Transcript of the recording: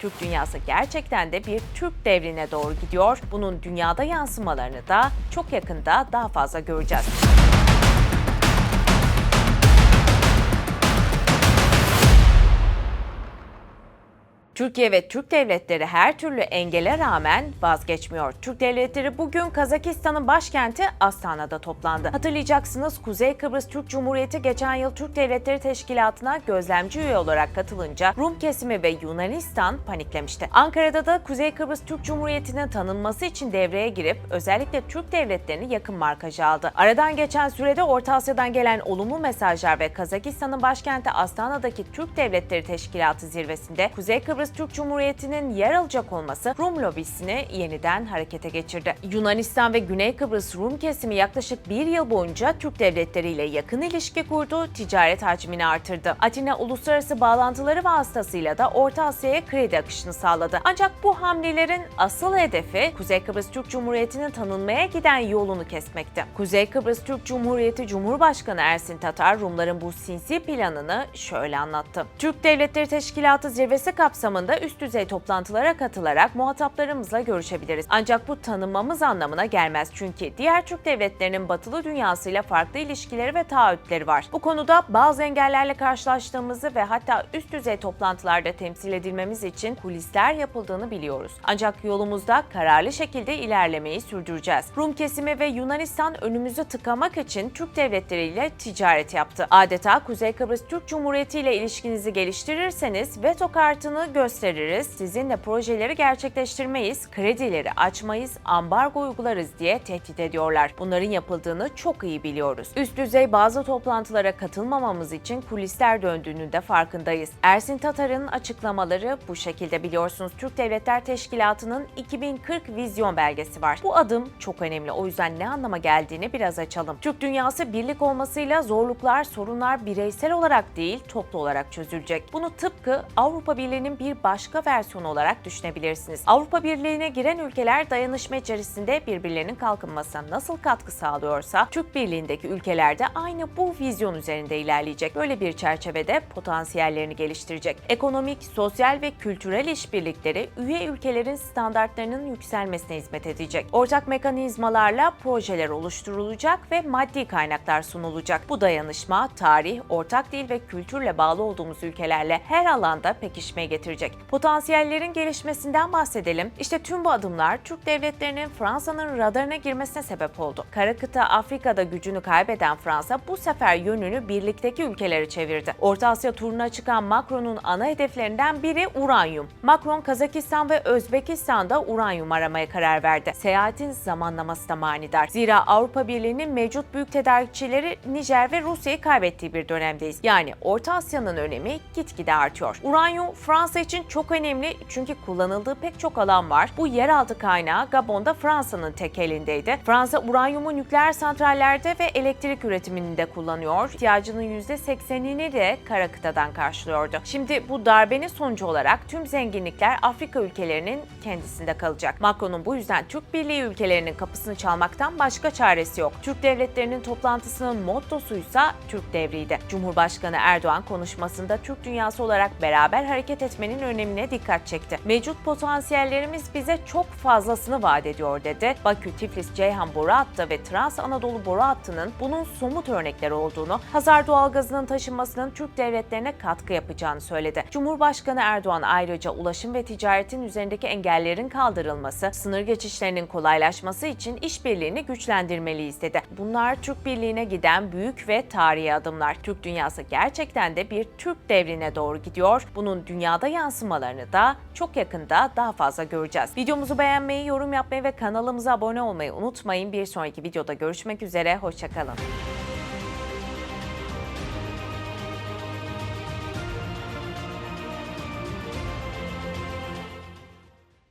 Türk dünyası gerçekten de bir Türk devrine doğru gidiyor. Bunun dünyada yansımalarını da çok yakında daha fazla göreceğiz. Türkiye ve Türk devletleri her türlü engele rağmen vazgeçmiyor. Türk devletleri bugün Kazakistan'ın başkenti Astana'da toplandı. Hatırlayacaksınız Kuzey Kıbrıs Türk Cumhuriyeti geçen yıl Türk Devletleri Teşkilatı'na gözlemci üye olarak katılınca Rum kesimi ve Yunanistan paniklemişti. Ankara'da da Kuzey Kıbrıs Türk Cumhuriyeti'nin tanınması için devreye girip özellikle Türk devletlerini yakın markajı aldı. Aradan geçen sürede Orta Asya'dan gelen olumlu mesajlar ve Kazakistan'ın başkenti Astana'daki Türk Devletleri Teşkilatı zirvesinde Kuzey Kıbrıs Türk Cumhuriyeti'nin yer alacak olması Rum lobisini yeniden harekete geçirdi. Yunanistan ve Güney Kıbrıs Rum kesimi yaklaşık bir yıl boyunca Türk devletleriyle yakın ilişki kurdu, ticaret hacmini artırdı. Atina uluslararası bağlantıları vasıtasıyla da Orta Asya'ya kredi akışını sağladı. Ancak bu hamlelerin asıl hedefi Kuzey Kıbrıs Türk Cumhuriyeti'nin tanınmaya giden yolunu kesmekti. Kuzey Kıbrıs Türk Cumhuriyeti Cumhurbaşkanı Ersin Tatar, Rumların bu sinsi planını şöyle anlattı. Türk Devletleri Teşkilatı zirvesi kapsamında üst düzey toplantılara katılarak muhataplarımızla görüşebiliriz. Ancak bu tanınmamız anlamına gelmez çünkü diğer Türk devletlerinin batılı dünyasıyla farklı ilişkileri ve taahhütleri var. Bu konuda bazı engellerle karşılaştığımızı ve hatta üst düzey toplantılarda temsil edilmemiz için kulisler yapıldığını biliyoruz. Ancak yolumuzda kararlı şekilde ilerlemeyi sürdüreceğiz. Rum kesimi ve Yunanistan önümüzü tıkamak için Türk devletleriyle ticaret yaptı. Adeta Kuzey Kıbrıs Türk Cumhuriyeti ile ilişkinizi geliştirirseniz veto kartını gösteririz, sizinle projeleri gerçekleştirmeyiz, kredileri açmayız, ambargo uygularız diye tehdit ediyorlar. Bunların yapıldığını çok iyi biliyoruz. Üst düzey bazı toplantılara katılmamamız için kulisler döndüğünün de farkındayız. Ersin Tatar'ın açıklamaları bu şekilde biliyorsunuz. Türk Devletler Teşkilatı'nın 2040 vizyon belgesi var. Bu adım çok önemli. O yüzden ne anlama geldiğini biraz açalım. Türk dünyası birlik olmasıyla zorluklar, sorunlar bireysel olarak değil, toplu olarak çözülecek. Bunu tıpkı Avrupa Birliği'nin bir başka versiyonu olarak düşünebilirsiniz. Avrupa Birliği'ne giren ülkeler dayanışma içerisinde birbirlerinin kalkınmasına nasıl katkı sağlıyorsa, Türk Birliği'ndeki ülkeler de aynı bu vizyon üzerinde ilerleyecek. Böyle bir çerçevede potansiyellerini geliştirecek. Ekonomik, sosyal ve kültürel işbirlikleri üye ülkelerin standartlarının yükselmesine hizmet edecek. Ortak mekanizmalarla projeler oluşturulacak ve maddi kaynaklar sunulacak. Bu dayanışma, tarih, ortak dil ve kültürle bağlı olduğumuz ülkelerle her alanda pekişmeye getirecek. Potansiyellerin gelişmesinden bahsedelim. İşte tüm bu adımlar Türk devletlerinin Fransa'nın radarına girmesine sebep oldu. Kara kıta Afrika'da gücünü kaybeden Fransa bu sefer yönünü birlikteki ülkelere çevirdi. Orta Asya turuna çıkan Macron'un ana hedeflerinden biri uranyum. Macron Kazakistan ve Özbekistan'da uranyum aramaya karar verdi. Seyahatin zamanlaması da manidar. Zira Avrupa Birliği'nin mevcut büyük tedarikçileri Nijer ve Rusya'yı kaybettiği bir dönemdeyiz. Yani Orta Asya'nın önemi gitgide artıyor. Uranyum Fransa için çok önemli çünkü kullanıldığı pek çok alan var. Bu yeraltı kaynağı Gabon'da Fransa'nın tek elindeydi. Fransa uranyumu nükleer santrallerde ve elektrik üretiminde kullanıyor. İhtiyacının %80'ini de kara kıtadan karşılıyordu. Şimdi bu darbenin sonucu olarak tüm zenginlikler Afrika ülkelerinin kendisinde kalacak. Macron'un bu yüzden Türk Birliği ülkelerinin kapısını çalmaktan başka çaresi yok. Türk devletlerinin toplantısının mottosuysa Türk devriydi. Cumhurbaşkanı Erdoğan konuşmasında Türk dünyası olarak beraber hareket etmenin önemine dikkat çekti. Mevcut potansiyellerimiz bize çok fazlasını vaat ediyor dedi. Bakü, Tiflis, Ceyhan boru hattı ve Trans Anadolu boru hattının bunun somut örnekleri olduğunu, Hazar doğalgazının taşınmasının Türk devletlerine katkı yapacağını söyledi. Cumhurbaşkanı Erdoğan ayrıca ulaşım ve ticaretin üzerindeki engellerin kaldırılması, sınır geçişlerinin kolaylaşması için işbirliğini güçlendirmeliyiz dedi. Bunlar Türk Birliği'ne giden büyük ve tarihi adımlar. Türk dünyası gerçekten de bir Türk devrine doğru gidiyor. Bunun dünyada yansımalarını da çok yakında daha fazla göreceğiz. Videomuzu beğenmeyi, yorum yapmayı ve kanalımıza abone olmayı unutmayın. Bir sonraki videoda görüşmek üzere, hoşçakalın.